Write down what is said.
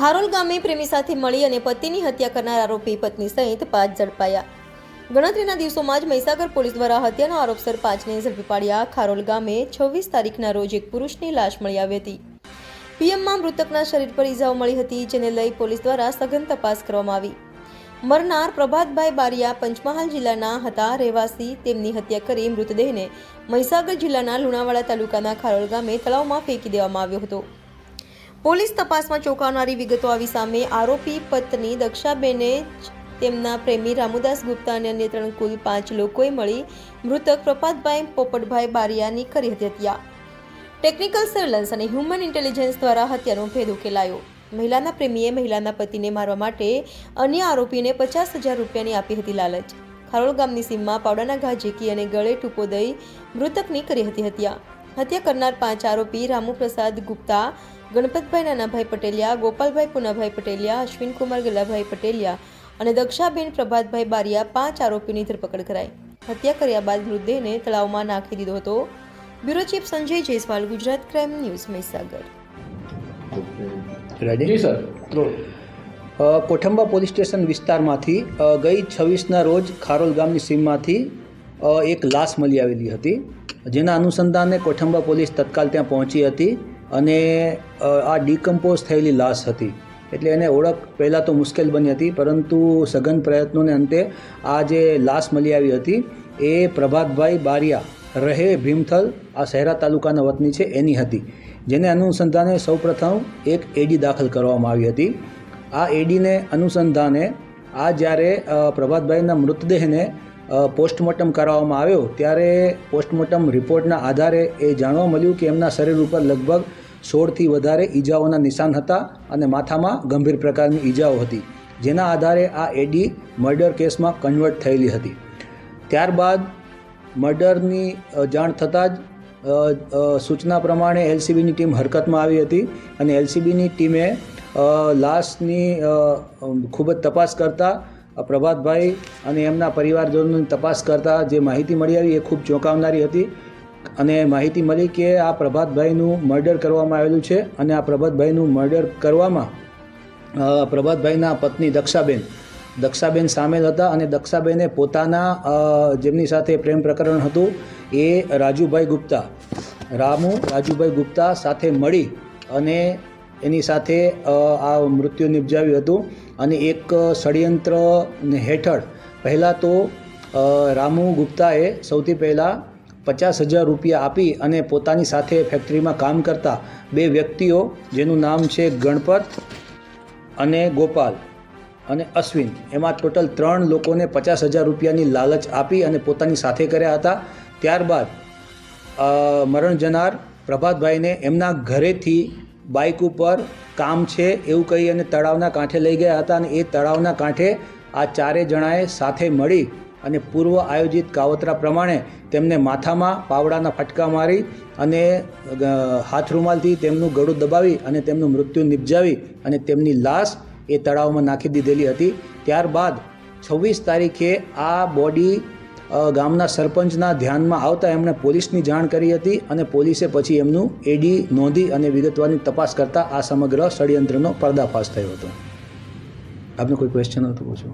ખારોલ ગામે પ્રેમી સાથે મળી અને પતિની હત્યા કરનાર આરોપી પત્ની સહિત પાંચ ઝડપાયા. ગણતરીના દિવસોમાં જ મહીસાગર પોલીસ દ્વારા હત્યાનો આરોપસર પાંચને ઝડપી પાડ્યા. ખારોલ ગામે છવ્વીસ તારીખના રોજ એક પુરુષની લાશ મળી આવી હતી. પીએમમાં મૃતકના શરીર પર ઈજાઓ મળી હતી, જેને લઈ પોલીસ દ્વારા સઘન તપાસ કરવામાં આવી. મરનાર પ્રભાતભાઈ બારિયા પંચમહાલ જિલ્લાના હતા. રહેવાસી તેમની હત્યા કરી મૃતદેહને મહીસાગર જિલ્લાના લુણાવાડા તાલુકાના ખારોલ ગામે તળાવમાં ફેંકી દેવામાં આવ્યો હતો. પોલીસ તપાસમાં ચોંકાવનારી વિગતો આવી સામે આરોપી પત્ની દક્ષાબેને જ તેમના પ્રેમી રામુદાસ ગુપ્તા અને અન્ય ત્રણ કુલ પાંચ લોકોએ મળી મૃતક પ્રપાતભાઈ પોપટભાઈ બારિયાની કરી હતી હત્યા ટેકનિકલ સર્વેલન્સ અને હ્યુમન ઇન્ટેલિજન્સ દ્વારા હત્યાનો ભેદ ઉકેલાયો. મહિલાના પ્રેમીએ મહિલાના પતિને મારવા માટે અન્ય આરોપીને પચાસ હજાર રૂપિયાની આપી હતી લાલચ. ખારોળ ગામની સીમમાં પાવડાના ઘા ઝીકી અને ગળે ટૂંકો દઈ મૃતકની કરી હતી હત્યા. હત્યા કરનાર પાંચ આરોપી રામુપ્રસાદ ગુપ્તા ગણપતભાઈ નાનાભાઈ પટેલિયા ગોપાલભાઈ પુનાભાઈ પટેલિયા અશ્વિનકુમાર ગલાભાઈ પટેલિયા અને દક્ષાબેન પ્રભાતભાઈ બારિયા પાંચ આરોપીની ધરપકડ કરાઈ. હત્યા કર્યા બાદ મૃતદેહને તળાવમાં નાખી દીધો હતો. Bureau chief Sanjay Jaiswal Gujarat crime news Mahisagar. Ready sir. Kothamba police station વિસ્તારમાંથી ગઈ છવ્વીસના રોજ ખારોલ ગામની સીમમાંથી એક લાશ મળી આવેલી હતી. જેના અનુસંધાને કોઠંબા પોલીસ તત્કાલ ત્યાં પહોંચી હતી અને આ ડિકમ્પોઝ થયેલી લાશ હતી. એટલે એને ઓળખ પહેલાં તો મુશ્કેલ બની હતી, પરંતુ સઘન પ્રયત્નોને અંતે આ જે લાશ મળી આવી હતી, એ પ્રભાતભાઈ બારિયા રહે ભીમથલ, આ શહેરા તાલુકાના વતની છે, એની હતી. જેને અનુસંધાને સૌપ્રથમ એક એડી દાખલ કરવામાં આવી હતી. આ એડીને અનુસંધાને આ જ્યારે પ્રભાતભાઈના મૃતદેહને પોસ્ટમોર્ટમ કરાવવામાં આવ્યો, ત્યારે પોસ્ટમોર્ટમ રિપોર્ટના આધારે એ જાણવા મળ્યું કે એમના શરીર ઉપર લગભગ સોળથી વધારે ઈજાઓના નિશાન હતા અને માથામાં ગંભીર પ્રકારની ઈજાઓ હતી, જેના આધારે આ એડી મર્ડર કેસમાં કન્વર્ટ થયેલી હતી. ત્યારબાદ મર્ડરની જાણ થતાં જ સૂચના પ્રમાણે એલસીબીની ટીમ હરકતમાં આવી હતી અને એલસીબીની ટીમે લાશની ખૂબ જ તપાસ કરતા પ્રભાતભાઈ અને એમના પરિવારજનોની તપાસ કરતા જે માહિતી મળી આવી એ ખૂબ ચોંકાવનારી હતી. અને માહિતી મળી કે આ પ્રભાતભાઈનું મર્ડર કરવામાં આવેલું છે અને આ પ્રભાતભાઈનું મર્ડર કરવામાં પ્રભાતભાઈના પત્ની દક્ષાબેન દક્ષાબેન સામેલ હતા અને દક્ષાબેને પોતાના જેમની સાથે પ્રેમ પ્રકરણ હતું એ રાજુભાઈ ગુપ્તા, રામુ રાજુભાઈ ગુપ્તા સાથે મળી અને એની સાથે આ મૃત્યુ નિપજાવ્યું હતું અને એક ષડયંત્ર હેઠળ પહેલાં તો રામુ ગુપ્તાએ સૌથી પહેલાં પચાસ હજાર રૂપિયા આપી અને પોતાની સાથે ફેક્ટરીમાં કામ કરતા બે વ્યક્તિઓ, જેનું નામ છે ગણપત અને ગોપાલ અને અશ્વિન. એમાં ટોટલ ત્રણ લોકોને પચાસ હજાર રૂપિયાની લાલચ આપી અને પોતાની સાથે કર્યા હતા. ત્યારબાદ મરણ જનાર પ્રભાતભાઈને એમના ઘરેથી બાઇક ઉપર કામ છે એવું કહી અને તળાવના કાંઠે લઈ ગયા હતા અને એ તળાવના કાંઠે આ ચારે જણાએ સાથે મળી અને પૂર્વ આયોજિત કાવતરા પ્રમાણે તેમને માથામાં પાવડાના ફટકા મારી અને હાથ રૂમાલથી તેમનું ગળું દબાવી અને તેમનું મૃત્યુ નિપજાવી અને તેમની લાશ એ તળાવમાં નાખી દીધેલી હતી. ત્યારબાદ છવ્વીસ તારીખે આ બોડી ગામના સરપંચના ધ્યાનમાં આવતા એમણે પોલીસની જાણ કરી હતી અને પોલીસે પછી એમનું એડી નોંધી અને વિગતવારની તપાસ કરતા આ સમગ્ર ષડયંત્રનો પર્દાફાશ થયો હતો. આપને કોઈ ક્વેશ્ચન હતું પૂછો.